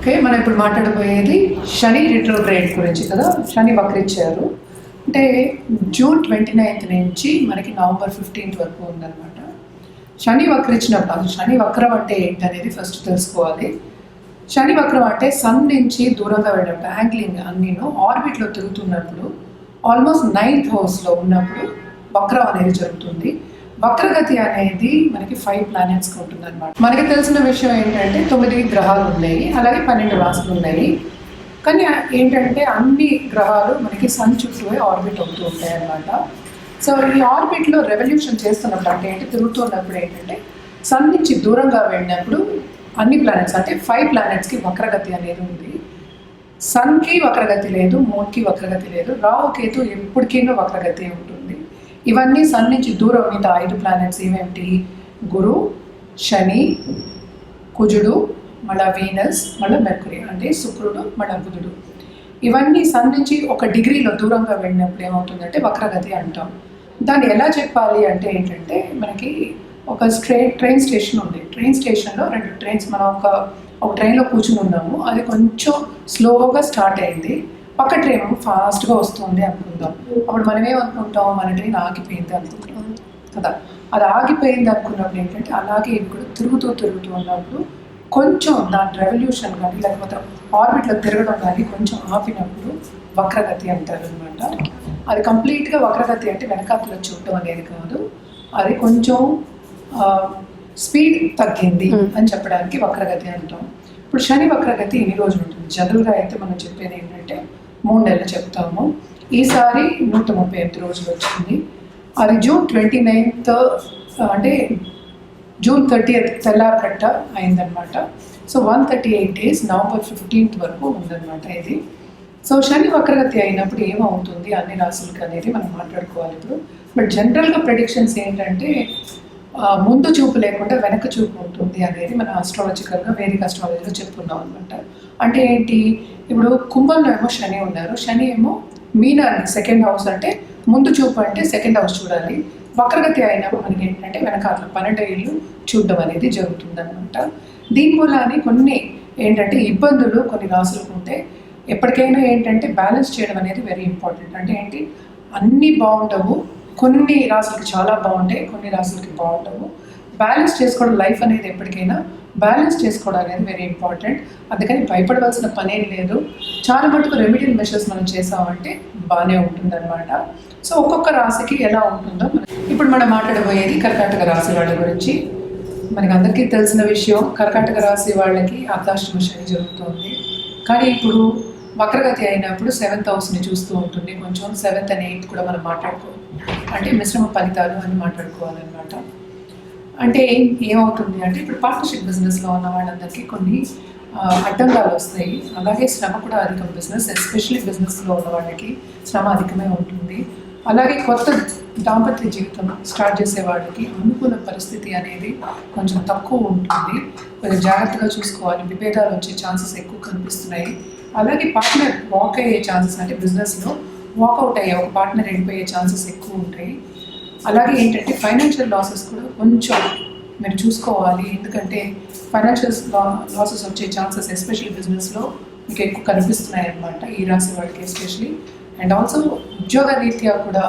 Okay మనం ఇప్పుడు మాట్లాడబోయేది శని retrograde గురించి కదా. శని వక్రిచ్చారు అంటే జూన్ ట్వంటీ నైన్త్ నుంచి మనకి నవంబర్ ఫిఫ్టీన్త్ వరకు ఉందన్నమాట. శని వక్రించినప్పుడు అసలు శని వక్రం అంటే ఏంటి అనేది ఫస్ట్ తెలుసుకోవాలి. శని వక్రం అంటే సన్ నుంచి దూరంగా వెళ్ళినప్పుడు యాంగ్లింగ్ అన్నీను ఆర్బిట్లో తిరుగుతున్నప్పుడు ఆల్మోస్ట్ నైన్త్ హౌస్లో ఉన్నప్పుడు వక్రం అనేది జరుగుతుంది. వక్రగతి అనేది మనకి ఫైవ్ ప్లానెట్స్ ఉంటుంది అనమాట మనకి తెలిసిన విషయం ఏంటంటే తొమ్మిది గ్రహాలు ఉన్నాయి అలాగే పన్నెండు రాసులు ఉన్నాయి. కానీ ఏంటంటే అన్ని గ్రహాలు మనకి సన్ చుట్టూ ఆర్బిట్ అవుతూ ఉంటాయి అన్నమాట సో ఈ ఆర్బిట్లో రెవల్యూషన్ చేస్తున్నప్పుడు అంటే ఏంటి తిరుగుతున్నప్పుడు ఏంటంటే సన్ నుంచి దూరంగా వెళ్ళినప్పుడు అన్ని ప్లానెట్స్ అంటే ఫైవ్ ప్లానెట్స్కి వక్రగతి అనేది ఉంది. సన్కి వక్రగతి లేదు మూన్కి వక్రగతి లేదు రాహు కేతు ఎప్పటికైనా వక్రగతి ఉంటుంది. ఇవన్నీ సన్ నుంచి దూరం మిగతా ఐదు ప్లానెట్స్ ఏమేమిటి? గురు శని కుజుడు మళ్ళా వీనస్ మళ్ళీ మెర్కురీ అంటే శుక్రుడు మళ్ళా బుధుడు. ఇవన్నీ సన్ నుంచి ఒక డిగ్రీలో దూరంగా వెళ్ళినప్పుడు ఏమవుతుందంటే వక్రగతి అంటాం. దాన్ని ఎలా చెప్పాలి అంటే ఏంటంటే మనకి ఒక స్ట్రే ట్రైన్ స్టేషన్ ఉంది. ట్రైన్ స్టేషన్లో రెండు ట్రైన్స్ మనం ఒక ఒక ట్రైన్లో కూర్చుని ఉన్నాము. అది కొంచెం స్లోగా స్టార్ట్ అయింది. పక్క ట్రైన్ ఫాస్ట్గా వస్తుంది అనుకుందాం. అప్పుడు మనం ఏమనుకుంటాం మన ట్రైన్ ఆగిపోయింది అనుకుంటాం కదా. అది ఆగిపోయింది అనుకున్నప్పుడు ఏంటంటే అలాగే ఇవి కూడా తిరుగుతూ తిరుగుతూ ఉన్నప్పుడు కొంచెం దాని రెవల్యూషన్ కానీ లేకపోతే ఆర్బిట్లో తిరగడం కానీ కొంచెం ఆపినప్పుడు వక్రగతి అంటారు అనమాట అది కంప్లీట్గా వక్రగతి అంటే వెనకాతలో చూడటం అనేది కాదు. అది కొంచెం స్పీడ్ తగ్గింది అని చెప్పడానికి వక్రగతి అంటాం. ఇప్పుడు శని వక్రగతి ఎన్ని రోజులు ఉంటుంది? జనరల్గా అయితే మనం చెప్పేది ఏంటంటే మూడు నెలలు చెప్తాము. ఈసారి నూట ముప్పై ఎనిమిది రోజులు వచ్చింది. అది జూన్ ట్వంటీ నైన్త్ అంటే జూన్ థర్టీ తెల్లారకట్ట అయిందనమాట so one thirty eight days November fifteenth వరకు ఉందన్నమాట ఇది. సో శని వక్రగతి అయినప్పుడు ఏమవుతుంది అన్ని రాసులకి అనేది మనం మాట్లాడుకోవాలి ఇప్పుడు. బట్ జనరల్గా ప్రెడిక్షన్స్ ఏంటంటే ముందు చూపు లేకుండా వెనక చూపు ఉంటుంది అనేది మన ఆస్ట్రాలజికల్గా వేదిక ఆస్ట్రాలజీలో చెప్పుకున్నాం అనమాట అంటే ఏంటి? ఇప్పుడు కుంభంలో ఏమో శని ఉన్నారు. శని ఏమో మీనాన్ని సెకండ్ హౌస్ అంటే ముందు చూపు అంటే సెకండ్ హౌస్ చూడాలి. వక్రగతి అయినా మనకి ఏంటంటే వెనకాల పన్నెండు ఇల్లు చూడడం అనేది జరుగుతుంది అనమాట దీని అని కొన్ని ఏంటంటే ఇబ్బందులు కొన్ని రాసులకు ఉంటే ఎప్పటికైనా ఏంటంటే బ్యాలెన్స్ చేయడం అనేది వెరీ ఇంపార్టెంట్ అంటే ఏంటి? అన్నీ బాగుండవు. కొన్ని రాసులకి చాలా బాగుంటాయి కొన్ని రాసులకి బాగుండవు. బ్యాలెన్స్ చేసుకోవడం లైఫ్ అనేది ఎప్పటికైనా బ్యాలెన్స్ చేసుకోవడం అనేది వెరీ ఇంపార్టెంట్ అందుకని భయపడవలసిన పనేం లేదు. చాలా మటుకు రెమెడియల్ మెషర్స్ మనం చేసామంటే బాగానే ఉంటుందన్నమాట. సో ఒక్కొక్క రాశికి ఎలా ఉంటుందో ఇప్పుడు మనం మాట్లాడబోయేది కర్కాటక రాశి వాళ్ళ గురించి. మనకి అందరికీ తెలిసిన విషయం కర్కాటక రాశి వాళ్ళకి అర్ధాష్టమ శని జరుగుతుంది. కానీ ఇప్పుడు వక్రగతి అయినప్పుడు సెవెంత్ హౌస్ని చూస్తూ ఉంటుంది. కొంచెం సెవెంత్ అండ్ ఎయిత్ కూడా మనం మాట్లాడుకోవాలి అంటే మిశ్రమ ఫలితాలు అని మాట్లాడుకోవాలన్నమాట. అంటే ఏమవుతుంది అంటే ఇప్పుడు పార్ట్నర్షిప్ బిజినెస్లో ఉన్న వాళ్ళందరికీ కొన్ని అడ్డంగాలు వస్తాయి. అలాగే శ్రమ కూడా అధికం బిజినెస్ ఎస్పెషల్లీ బిజినెస్లో ఉన్న వాళ్ళకి శ్రమ అధికమే ఉంటుంది. అలాగే కొత్త దాంపత్య జీవితం స్టార్ట్ చేసే వాళ్ళకి అనుకూల పరిస్థితి అనేది కొంచెం తక్కువ ఉంటుంది. కొంచెం జాగ్రత్తగా చూసుకోవాలి. విభేదాలు వచ్చే ఛాన్సెస్ ఎక్కువ కనిపిస్తున్నాయి. అలాగే పార్ట్నర్ వాక్ అయ్యే ఛాన్సెస్ అంటే బిజినెస్లో వాకౌట్ అయ్యే ఒక పార్ట్నర్ వెళ్ళిపోయే ఛాన్సెస్ ఎక్కువ ఉంటాయి. అలాగే ఏంటంటే ఫైనాన్షియల్ లాసెస్ కూడా కొంచెం మీరు చూసుకోవాలి. ఎందుకంటే ఫైనాన్షియల్ లాసెస్ వచ్చే ఛాన్సెస్ ఎస్పెషల్లీ బిజినెస్లో మీకు ఎక్కువ కనిపిస్తున్నాయి అనమాట ఈ రాశి వాళ్ళకి ఎస్పెషల్లీ అండ్ ఆల్సో ఉద్యోగ రీత్యా కూడా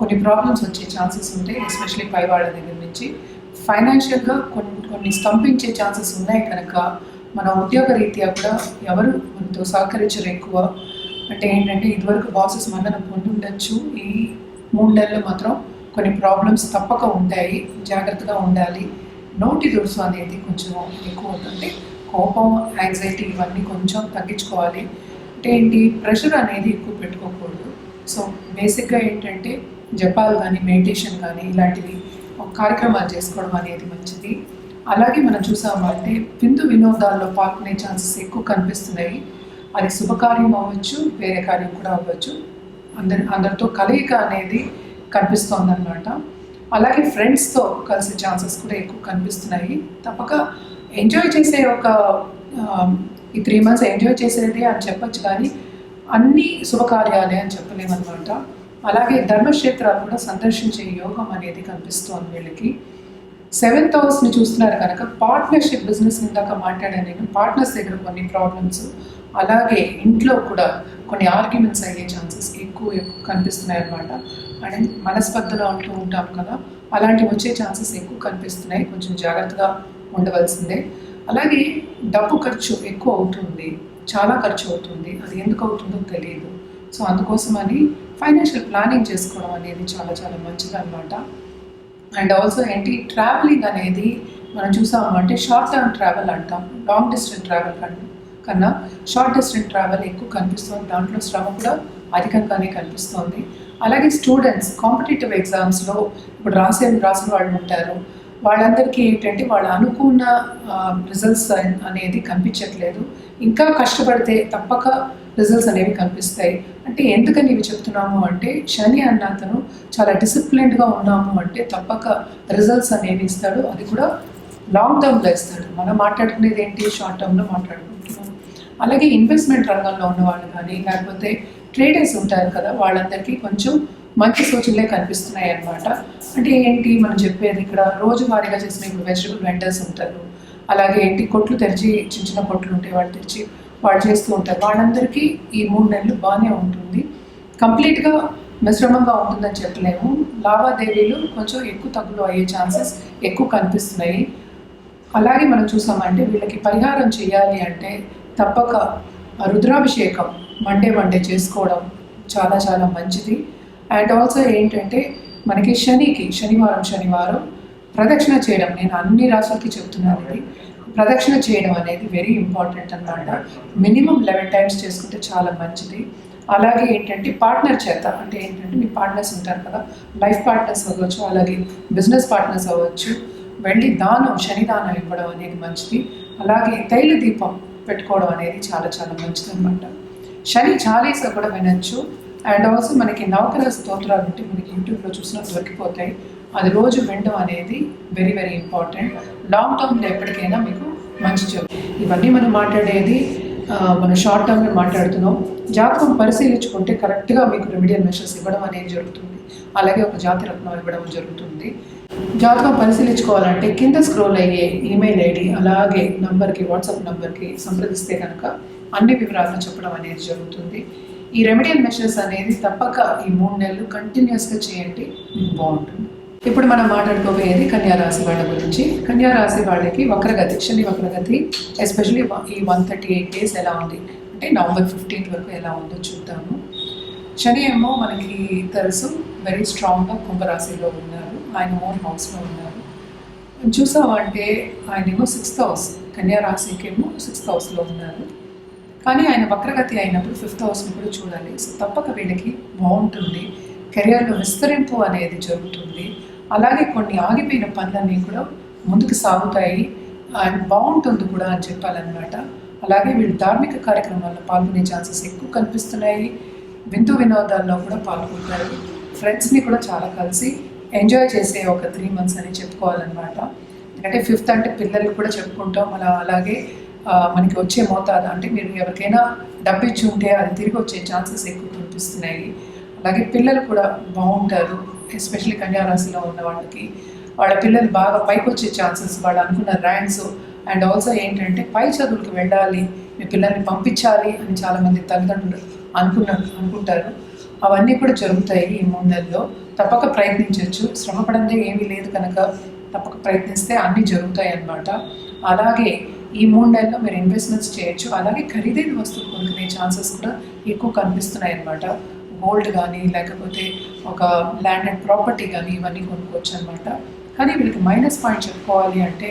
కొన్ని ప్రాబ్లమ్స్ వచ్చే ఛాన్సెస్ ఉంటాయి ఎస్పెషల్లీ పై వాళ్ళ దగ్గర నుంచి. ఫైనాన్షియల్గా కొన్ని కొన్ని స్తంభించే ఛాన్సెస్ ఉన్నాయి కనుక మన ఉద్యోగ రీత్యా కూడా ఎవరు మనతో సహకరించరు ఎక్కువ. అంటే ఏంటంటే ఇదివరకు బాసెస్ మనం పొంది ఉండొచ్చు. ఈ మూడు నెలలు మాత్రం కొన్ని ప్రాబ్లమ్స్ తప్పక ఉంటాయి. జాగ్రత్తగా ఉండాలి. నోటి దురుసు అనేది కొంచెం ఎక్కువ ఉంటుంది కోపం యాంగ్జైటీ ఇవన్నీ కొంచెం తగ్గించుకోవాలి. అంటే ఏంటి? ప్రెషర్ అనేది ఎక్కువ పెట్టుకోకూడదు. సో బేసిక్గా ఏంటంటే జపాలు కానీ మెడిటేషన్ కానీ ఇలాంటివి కార్యక్రమాలు చేసుకోవడం అనేది మంచిది. అలాగే మనం చూసామంటే విందు వినోదాల్లో పాల్గొనే ఛాన్సెస్ ఎక్కువ కనిపిస్తున్నాయి. అది శుభకార్యం అవ్వచ్చు వేరే కార్యం కూడా అవ్వచ్చు. అందరి అందరితో కలయిక అనేది కనిపిస్తోంది అనమాట అలాగే ఫ్రెండ్స్తో కలిసే ఛాన్సెస్ కూడా ఎక్కువ కనిపిస్తున్నాయి. తప్పక ఎంజాయ్ చేసే ఒక ఈ త్రీ మంత్స్ ఎంజాయ్ చేసేది అని చెప్పొచ్చు కానీ అన్ని శుభకార్యాలే అని చెప్పలేమన్నమాట. అలాగే ధర్మక్షేత్రాలు కూడా సందర్శించే యోగం అనేది కనిపిస్తోంది వీళ్ళకి. సెవెంత్ హౌస్ని చూస్తున్నారు కనుక పార్ట్నర్షిప్ బిజినెస్ ఇందాక మాట్లాడాను నేను పార్ట్నర్స్ దగ్గర కొన్ని ప్రాబ్లమ్స్ అలాగే ఇంట్లో కూడా కొన్ని ఆర్గ్యుమెంట్స్ అయ్యే ఛాన్సెస్ ఎక్కువ ఎక్కువ కనిపిస్తున్నాయి అన్నమాట. అండ్ మనస్పర్ధలో ఉంటూ ఉంటాం కదా అలాంటివి వచ్చే ఛాన్సెస్ ఎక్కువ కనిపిస్తున్నాయి. కొంచెం జాగ్రత్తగా ఉండవలసిందే. అలాగే డబ్బు ఖర్చు ఎక్కువ అవుతుంది. చాలా ఖర్చు అవుతుంది. అది ఎందుకు అవుతుందో తెలియదు. సో అందుకోసమని ఫైనాన్షియల్ ప్లానింగ్ చేసుకోవడం అనేది చాలా చాలా మంచిది అనమాట అండ్ ఆల్సో ఏంటి? ట్రావెలింగ్ అనేది మనం చూసాము అంటే షార్ట్ టర్మ్ ట్రావెల్ అంటాం. లాంగ్ డిస్టెన్స్ ట్రావెల్ కన్నా కన్నా షార్ట్ డిస్టెన్స్ ట్రావెల్ ఎక్కువ కనిపిస్తుంది. దాంట్లో శ్రమ కూడా అధికంగానే కనిపిస్తోంది. అలాగే స్టూడెంట్స్ కాంపిటేటివ్ ఎగ్జామ్స్లో ఇప్పుడు రాసే రాసిన వాళ్ళు ఉంటారు. వాళ్ళందరికీ ఏంటంటే వాళ్ళు అనుకున్న రిజల్ట్స్ అనేది కనిపించట్లేదు. ఇంకా కష్టపడితే తప్పక రిజల్ట్స్ అనేవి కనిపిస్తాయి. అంటే ఎందుకని ఇవి చెప్తున్నాము అంటే శని అన్న అతను చాలా డిసిప్లిన్డ్గా ఉన్నాము అంటే తప్పక రిజల్ట్స్ అనేవి ఇస్తాడు. అది కూడా లాంగ్ టర్మ్లో ఇస్తాడు. మనం మాట్లాడుకునేది ఏంటి? షార్ట్ టర్మ్లో మాట్లాడుకుంటాం. అలాగే ఇన్వెస్ట్మెంట్ రంగంలో ఉన్నవాళ్ళు కానీ లేకపోతే ట్రేడర్స్ ఉంటారు కదా వాళ్ళందరికీ కొంచెం మంచి సూచనలే కనిపిస్తున్నాయి అన్నమాట. అంటే ఏంటి? మనం చెప్పేది ఇక్కడ రోజువారీగా చేసిన ఇప్పుడు వెజిటబుల్ వెండర్స్ ఉంటారు. అలాగే ఏంటి? కొట్లు తెరిచి చిన్న చిన్న కొట్లు ఉంటాయి వాళ్ళు తెరిచి వాళ్ళు చేస్తూ ఉంటారు. వాళ్ళందరికీ ఈ మూడు నెలలు బాగానే ఉంటుంది. కంప్లీట్గా మిశ్రమంగా ఉంటుందని చెప్పలేము. లావాదేవీలు కొంచెం ఎక్కువ తగ్గులు అయ్యే ఛాన్సెస్ ఎక్కువ కనిపిస్తున్నాయి. అలాగే మనం చూసామంటే వీళ్ళకి పరిహారం చేయాలి అంటే తప్పక రుద్రాభిషేకం మండే మండే చేసుకోవడం చాలా చాలా మంచిది. అండ్ ఆల్సో ఏంటంటే మనకి శనికి శనివారం శనివారం ప్రదక్షిణ చేయడం నేను అన్ని రాసులకి చెప్తున్నాను ఇది. ప్రదక్షిణ చేయడం అనేది వెరీ ఇంపార్టెంట్ అనమాట మినిమం లెవెన్ టైమ్స్ చేసుకుంటే చాలా మంచిది. అలాగే ఏంటంటే పార్ట్నర్ చేత అంటే ఏంటంటే మీ పార్ట్నర్స్ ఉంటారు కదా లైఫ్ పార్ట్నర్స్ అవ్వచ్చు అలాగే బిజినెస్ పార్ట్నర్స్ అవ్వచ్చు వెళ్ళి దానం శని దానం ఇవ్వడం అనేది మంచిది. అలాగే తైల దీపం పెట్టుకోవడం అనేది చాలా చాలా మంచిదనమాట శని చాలీసా కూడా వినొచ్చు. అండ్ ఆల్సో మనకి నవగ్రహ స్తోత్రాలు అంటే మనకి యూట్యూబ్లో చూసినా దొరికిపోతాయి. అది రోజు వినడం అనేది వెరీ వెరీ ఇంపార్టెంట్. లాంగ్ టర్మ్లో ఎప్పటికైనా మీకు మంచి జరుగుతుంది ఇవన్నీ మనం మాట్లాడేది మనం మన షార్ట్ టర్మ్లో మాట్లాడుతున్నాం. జాతకం పరిశీలించుకుంటే కరెక్ట్గా మీకు రెమిడియల్ మెషర్స్ ఇవ్వడం అనేది జరుగుతుంది. అలాగే ఒక జాతి రత్నం ఇవ్వడం జరుగుతుంది. జాతకం పరిశీలించుకోవాలంటే కింద స్క్రోల్ అయ్యే ఈమెయిల్ ఐడి అలాగే నంబర్కి వాట్సాప్ నంబర్కి సంప్రదిస్తే కనుక అన్ని వివరాలను చెప్పడం అనేది జరుగుతుంది. ఈ రెమెడియల్ మెషర్స్ అనేది తప్పక ఈ మూడు నెలలు కంటిన్యూస్గా చేయండి మీకు బాగుంటుంది. ఇప్పుడు మనం మాట్లాడుకోబోయేది కన్యారాశి వాళ్ళ గురించి. కన్యారాశి వాళ్ళకి వక్రగతి శని వక్రగతి ఎస్పెషలీ ఈ వన్ థర్టీ ఎయిట్ డేస్ ఎలా ఉంది? అంటే నవంబర్ ఫిఫ్టీన్త్ వరకు ఎలా ఉందో చూద్దాము. శని ఏమో మనకి తెలుసు వెరీ స్ట్రాంగ్గా కుంభరాశిలో ఉన్నారు. ఆయన ఓన్ హౌస్లో ఉన్నారు. చూసామంటే ఆయనేమో సిక్స్త్ హౌస్ కన్యా రాశికేమో సిక్స్త్ హౌస్లో ఉన్నారు. కానీ ఆయన వక్రగతి అయినప్పుడు ఫిఫ్త్ హౌస్ని కూడా చూడాలి. సో తప్పక వీళ్ళకి బాగుంటుంది. కెరియర్లో విస్తరింపు అనేది జరుగుతుంది. అలాగే కొన్ని ఆగిపోయిన పనులన్నీ కూడా ముందుకు సాగుతాయి. అండ్ బాగుంటుంది కూడా అని చెప్పాలన్నమాట. అలాగే వీళ్ళు ధార్మిక కార్యక్రమాల్లో పాల్గొనే ఛాన్సెస్ ఎక్కువ కనిపిస్తున్నాయి. విందు వినోదాల్లో కూడా పాల్గొంటారు. ఫ్రెండ్స్ని కూడా చాలా కలిసి ఎంజాయ్ చేసే ఒక త్రీ మంత్స్ అని చెప్పుకోవాలన్నమాట. ఎందుకంటే ఫిఫ్త్ అంటే పిల్లలు కూడా చెప్పుకుంటాం. అలా అలాగే మనకి వచ్చే మోతాదు. అంటే మీరు ఎవరికైనా డబ్బు ఇచ్చి ఉంటే అది తిరిగి వచ్చే ఛాన్సెస్ ఎక్కువ కనిపిస్తున్నాయి. అలాగే పిల్లలు కూడా బాగుంటారు. ఎస్పెషల్లీ కన్యారాశిలో ఉన్న వాళ్ళకి. వాళ్ళ పిల్లలు బాగా పైకి వచ్చే ఛాన్సెస్ వాళ్ళు అనుకున్న ర్యాంక్స్. అండ్ ఆల్సో ఏంటంటే పై చదువులకు వెళ్ళాలి మీ పిల్లల్ని పంపించాలి అని చాలామంది తల్లిదండ్రులు అనుకున్న అనుకుంటారు. అవన్నీ కూడా జరుగుతాయి ఈ మూడు నెలల్లో. తప్పక ప్రయత్నించవచ్చు శ్రమపడందే ఏమీ లేదు కనుక తప్పక ప్రయత్నిస్తే అన్నీ జరుగుతాయి అన్నమాట అలాగే ఈ మూడు నెలల్లో మీరు ఇన్వెస్ట్మెంట్స్ చేయొచ్చు. అలాగే ఖరీదైన వస్తువులు కొనుక్కునే ఛాన్సెస్ కూడా ఎక్కువ కనిపిస్తున్నాయి అన్నమాట గోల్డ్ కానీ లేకపోతే ఒక ల్యాండ్ అండ్ ప్రాపర్టీ కానీ ఇవన్నీ కొనుక్కోవచ్చు అనమాట కానీ వీళ్ళకి మైనస్ పాయింట్ చెప్పుకోవాలి అంటే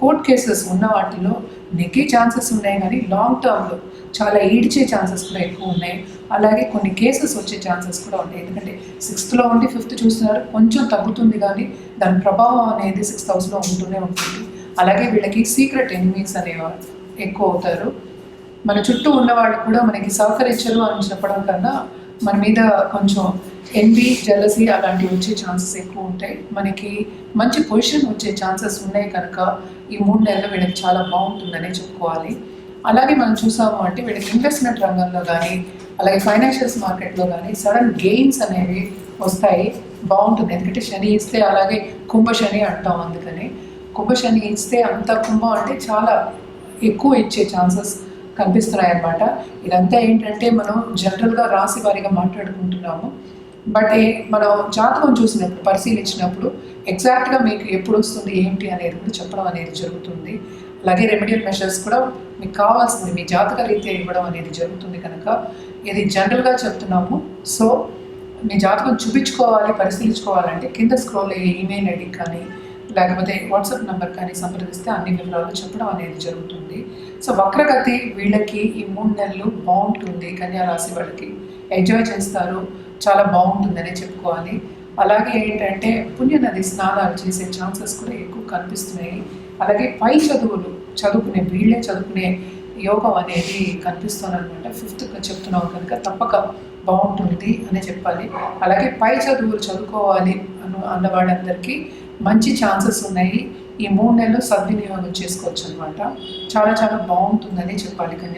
కోర్ట్ కేసెస్ ఉన్న వాటిలో నెగ్గే ఛాన్సెస్ ఉన్నాయి కానీ లాంగ్ టర్మ్లో చాలా ఈడ్చే ఛాన్సెస్ కూడా ఎక్కువ ఉన్నాయి. అలాగే కొన్ని కేసెస్ వచ్చే ఛాన్సెస్ కూడా ఉంటాయి. ఎందుకంటే సిక్స్త్లో ఉండి ఫిఫ్త్ చూస్తున్నారు కొంచెం తగ్గుతుంది కానీ దాని ప్రభావం అనేది సిక్స్త్ హౌస్లో ఉంటూనే ఉంటుంది. అలాగే వీళ్ళకి సీక్రెట్ ఎనిమీస్ అనేవారు ఎక్కువ అవుతారు. మన చుట్టూ ఉన్నవాళ్ళు కూడా మనకి సహకరించరు అని చెప్పడం కన్నా మన మీద కొంచెం ఎన్వి జెలసీ అలాంటివి వచ్చే ఛాన్సెస్ ఎక్కువ ఉంటాయి. మనకి మంచి పొజిషన్ వచ్చే ఛాన్సెస్ ఉన్నాయి కనుక ఈ మూడు నెలలు వీళ్ళకి చాలా బాగుంటుందనే చెప్పుకోవాలి. అలాగే మనం చూసాము అంటే వీళ్ళకి ఇన్వెస్ట్మెంట్ రంగంలో కానీ అలాగే ఫైనాన్షియల్స్ మార్కెట్లో కానీ సడన్ గెయిన్స్ అనేవి వస్తాయి. బాగుంటుంది. ఎందుకంటే శని ఇస్తే అలాగే కుంభ శని అంటాం అందుకని. కుంభ శని ఇస్తే అంత కుంభం అంటే చాలా ఎక్కువ ఇచ్చే ఛాన్సెస్ కనిపిస్తున్నాయి అన్నమాట ఇదంతా ఏంటంటే మనం జనరల్గా రాశి వారిగా మాట్లాడుకుంటున్నాము. బట్ మనం జాతకం చూసినప్పుడు పరిశీలించినప్పుడు ఎగ్జాక్ట్గా మీకు ఎప్పుడు వస్తుంది ఏంటి అనేది కూడా చెప్పడం అనేది జరుగుతుంది. అలాగే రెమెడియల్ మెషర్స్ కూడా మీకు కావాల్సింది మీ జాతక రీత్యా ఇవ్వడం అనేది జరుగుతుంది కనుక ఇది జనరల్గా చెప్తున్నాము. సో మీ జాతకం చూపించుకోవాలి పరిశీలించుకోవాలంటే కింద స్క్రోల్ అయ్యే ఈమెయిల్ ఐడి కానీ లేకపోతే వాట్సాప్ నెంబర్ కానీ సంప్రదిస్తే అన్ని వివరాలు చెప్పడం అనేది జరుగుతుంది. సో వక్రగతి వీళ్ళకి ఈ మూడు నెలలు బాగుంటుంది కన్యా రాశి వాళ్ళకి. ఎంజాయ్ చేస్తారు. చాలా బాగుంటుందనే చెప్పుకోవాలి. అలాగే ఏంటంటే పుణ్యనది స్నానాలు చేసే ఛాన్సెస్ కూడా ఎక్కువ కనిపిస్తున్నాయి. అలాగే పై చదువులు చదువుకునే వీళ్ళే చదువుకునే యోగం అనేది కనిపిస్తుంది అనమాట ఫిఫ్త్ చెప్తున్నాం కనుక తప్పక బాగుంటుంది అని చెప్పాలి. అలాగే పై చదువులు చదువుకోవాలి అన్న అన్న వాళ్ళందరికీ మంచి ఛాన్సెస్ ఉన్నాయి. ఈ మూడు నెలలు సద్వినియోగం చేసుకోవచ్చు అనమాట చాలా చాలా బాగుంటుందని చెప్పాలి కానీ